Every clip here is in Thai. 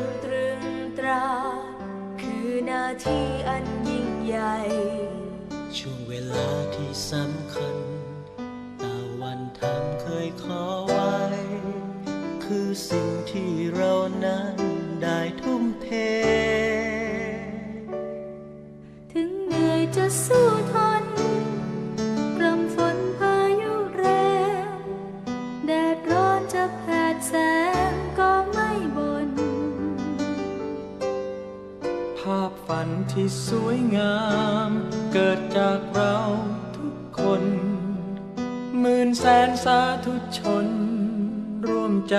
นตรึงตรา คือนาที่อันยิ่งใหญ่ ช่วงเวลาที่สำคัญ ตาวันทำเคยขอไว้ คือสิ่ง ฝันที่สวยงาม เกิดจากเราทุกคนหมื่นแสนสาธุชน ร่วมใจ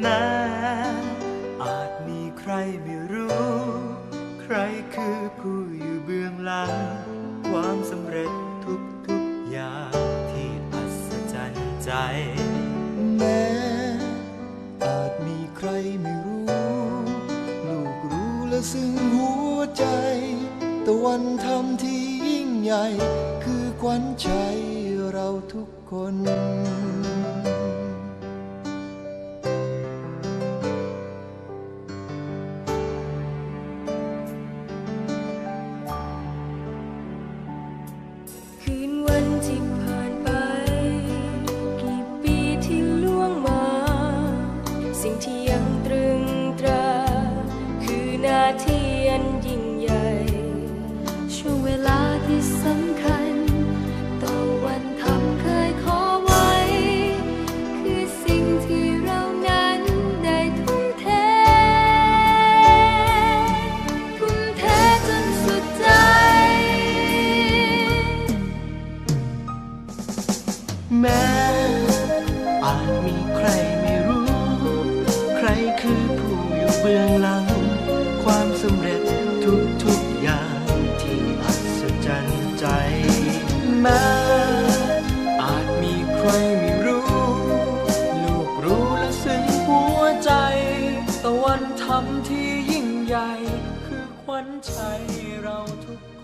แม้อาจมีใครไม่รู้ ใครคือผู้อยู่เบื้องหลัง ความสำเร็จทุกๆอย่างที่อัศจรรย์ใจ ซึ่งหัวใจตะวันทำที่ยิ่งใหญ่ คือขวัญใจเราทุกคนคืนวันที่ผ่านไปกี่ปีที่ล่วงมาสิ่งที่ยังตรึ อาจมีใครไม่รู้ ใครคือผู้อยู่เบื้องหลัง ความสำเร็จทุกทุกอย่างที่อัศจรรย์ใจแม้อาจมีใครไม่รู้ ลูกรู้และซึ้งหัวใจ ตะวันทำที่ยิ่งใหญ่ คือควันใจเราทุกคน